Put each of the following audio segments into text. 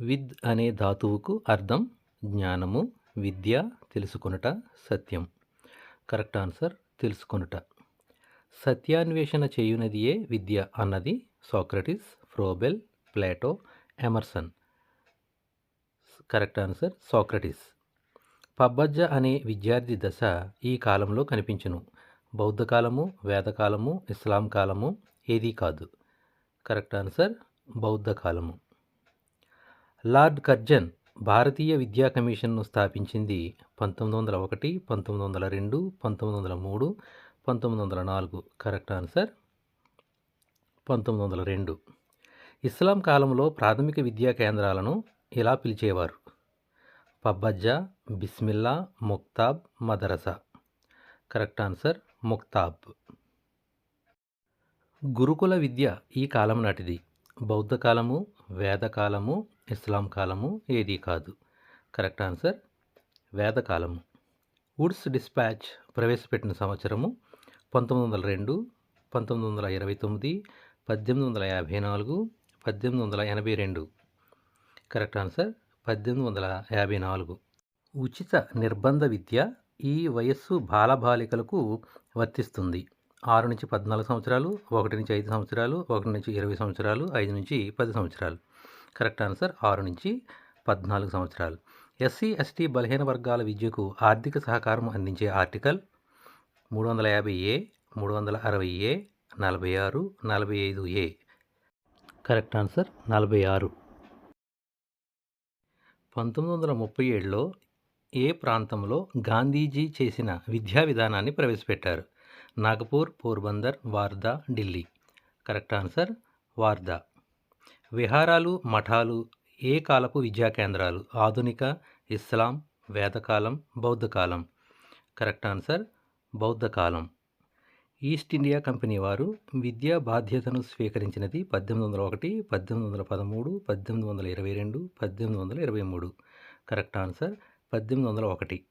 విద్ అనే ధాతువుకు అర్థం జ్ఞానము విద్య తెలుసుకొనుట సత్యం. Correct answer తెలుసుకొనుట. సత్యాన్వేషణ చేయునదియే విద్య అన్నది Socrates Froebel Plato Emerson. Correct answer Socrates. పబ్బజ్జ అనే విద్యార్థి దశ ఈ కాలంలో కనిపించును. బౌద్ధ కాలము వేదకాలము ఇస్లాం కాలము ఏదీ కాదు. కరెక్ట్ ఆన్సర్ బౌద్ధ కాలము. లార్డ్ కర్జన్ భారతీయ విద్యా కమిషన్ను స్థాపించింది పంతొమ్మిది వందల ఒకటి పంతొమ్మిది వందల రెండు పంతొమ్మిది వందల మూడు పంతొమ్మిది వందల నాలుగు. Correct answer? పంతొమ్మిది వందల రెండు. ఇస్లాం కాలంలో ప్రాథమిక విద్యా కేంద్రాలను ఇలా పిలిచేవారు. పబ్బజ్జా బిస్మిల్లా ముక్తాబ్ మదరసా. Correct answer? ముక్తాబ్. గురుకుల విద్య ఈ కాలం నాటిది. బౌద్ధ కాలము వేదకాలము ఇస్లాం కాలము ఏదీ కాదు. Correct answer? వేదకాలము వుడ్స్ డిస్పాచ్ ప్రవేశపెట్టిన సంవత్సరము పంతొమ్మిది వందల రెండు పంతొమ్మిది వందల ఇరవై తొమ్మిది పద్దెనిమిది వందల యాభై నాలుగు పద్దెనిమిది వందల ఎనభై రెండు. Correct answer? పద్దెనిమిది వందల యాభై నాలుగు. ఉచిత నిర్బంధ విద్య ఈ వయస్సు బాలబాలికలకు వర్తిస్తుంది. ఆరు నుంచి పద్నాలుగు సంవత్సరాలు ఒకటి నుంచి ఐదు సంవత్సరాలు ఒకటి నుంచి ఇరవై సంవత్సరాలు ఐదు నుంచి పది సంవత్సరాలు. కరెక్ట్ ఆన్సర్ ఆరు నుంచి పద్నాలుగు సంవత్సరాలు. ఎస్సీ ఎస్టీ బలహీన వర్గాల విద్యకు ఆర్థిక సహకారం అందించే ఆర్టికల్ మూడు వందల యాభై ఏ మూడు వందల అరవై ఏ నలభై ఆరు నలభై ఐదు ఏ. కరెక్ట్ ఆన్సర్ నలభై ఆరు. పంతొమ్మిది వందల ముప్పై ఏడులో ఏ ప్రాంతంలో గాంధీజీ చేసిన విద్యా విధానాన్ని ప్రవేశపెట్టారు? Nagpur Porbandar Wardha Delhi. Correct answer Wardha. విహారాలు మఠాలు ఏ కాలపు విద్యా కేంద్రాలు? ఆధునిక ఇస్లాం వేదకాలం బౌద్ధకాలం. కరెక్ట్ ఆన్సర్ బౌద్ధకాలం. ఈస్ట్ ఇండియా కంపెనీ వారు విద్యా బాధ్యతను స్వీకరించినది పద్దెనిమిది వందల ఒకటి పద్దెనిమిది వందల పదమూడు పద్దెనిమిది వందల ఇరవై రెండు పద్దెనిమిది వందల ఇరవై మూడు. కరెక్ట్ ఆన్సర్ పద్దెనిమిది వందల ఒకటి.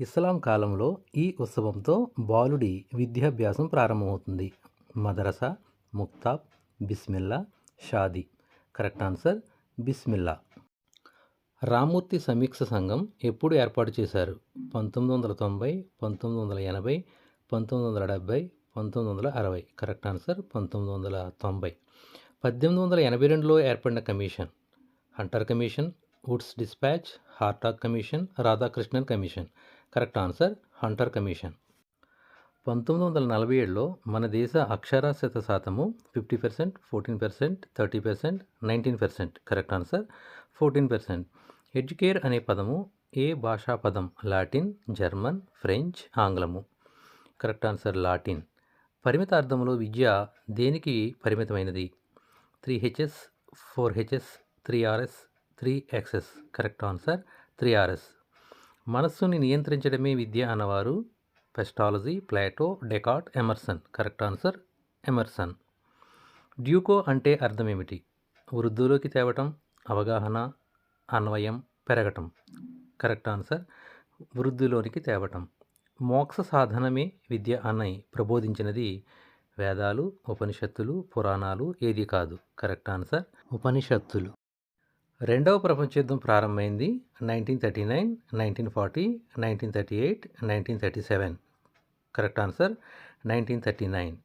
ఇస్లాం కాలంలో ఈ ఉత్సవంతో బాలుడి విద్యాభ్యాసం ప్రారంభమవుతుంది. మదరసా ముక్తాబ్ బిస్మిల్లా షాది. కరెక్ట్ ఆన్సర్ బిస్మిల్లా. రామూర్తి సమీక్ష సంఘం ఎప్పుడు ఏర్పాటు చేశారు? పంతొమ్మిది వందల తొంభై పంతొమ్మిది వందల ఎనభై పంతొమ్మిది వందల డెబ్భై పంతొమ్మిది వందల అరవై. కరెక్ట్ ఆన్సర్ పంతొమ్మిది వందల తొంభై. పద్దెనిమిది వందల ఎనభై రెండులో ఏర్పడిన commission? Hunter commission Woods dispatch Hartog commission Radhakrishnan commission. Correct answer Hunter commission. పంతొమ్మిది వందల నలభై ఏడులో మన దేశ అక్షరాస్యత శాతము fifty percent fourteen percent thirty percent nineteen percent. Correct answer? Fourteen percent. Educare అనే పదము ఏ భాషా పదం? లాటిన్ జర్మన్ ఫ్రెంచ్ ఆంగ్లము. Correct answer Latin. పరిమిత అర్థంలో విద్య దేనికి పరిమితమైనది? Three Hs four Hs three Rs three Xs. Correct answer? Three Rs. మనస్సుని నియంత్రించడమే విద్య అన్నవారు Pestalozzi Plato Descartes Emerson. Correct answer Emerson. Duco అంటే అర్థం ఏమిటి? వృద్ధులోకి తేవటం అవగాహన అన్వయం పెరగటం. కరెక్ట్ ఆన్సర్ వృద్ధిలోనికి తేవటం. మోక్ష సాధనమే విద్య అని ప్రబోధించినది వేదాలు ఉపనిషత్తులు పురాణాలు ఏది కాదు. కరెక్ట్ ఆన్సర్ ఉపనిషత్తులు. రెండవ ప్రపంచ యుద్ధం ప్రారంభమైంది nineteen thirty nine nineteen forty nineteen thirty eight nineteen thirty seven. Correct answer nineteen thirty nine.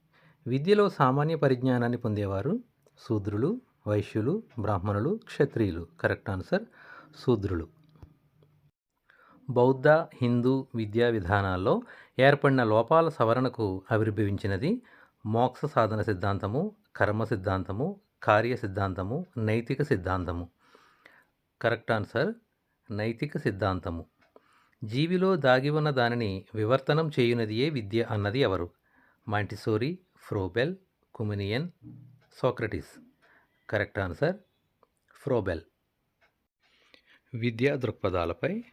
విద్యలో సామాన్య పరిజ్ఞానాన్ని పొందేవారు శూద్రులు వైశ్యులు బ్రాహ్మణులు క్షత్రియులు. కరెక్ట్ ఆన్సర్ శూద్రులు. బౌద్ధ హిందూ విద్యా విధానాల్లో ఏర్పడిన లోపాల సవరణకు ఆవిర్భవించినది మోక్ష సాధన సిద్ధాంతము కర్మ సిద్ధాంతము కార్య సిద్ధాంతము నైతిక సిద్ధాంతము. కరెక్ట్ ఆన్సర్ నైతిక సిద్ధాంతము. జీవిలో దాగి ఉన్న దానిని వివర్తనం చేయునదియే విద్య అన్నది ఎవరు? Montessori Froebel Comenius Socrates. Correct answer Froebel. విద్యా దృక్పథాలపై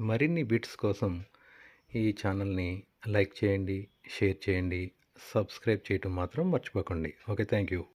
మరిన్ని బిట్స్ కోసం ఈ ఛానల్ని లైక్ చేయండి షేర్ చేయండి సబ్స్క్రైబ్ చేయటం మాత్రం మర్చిపోకండి. Okay thank you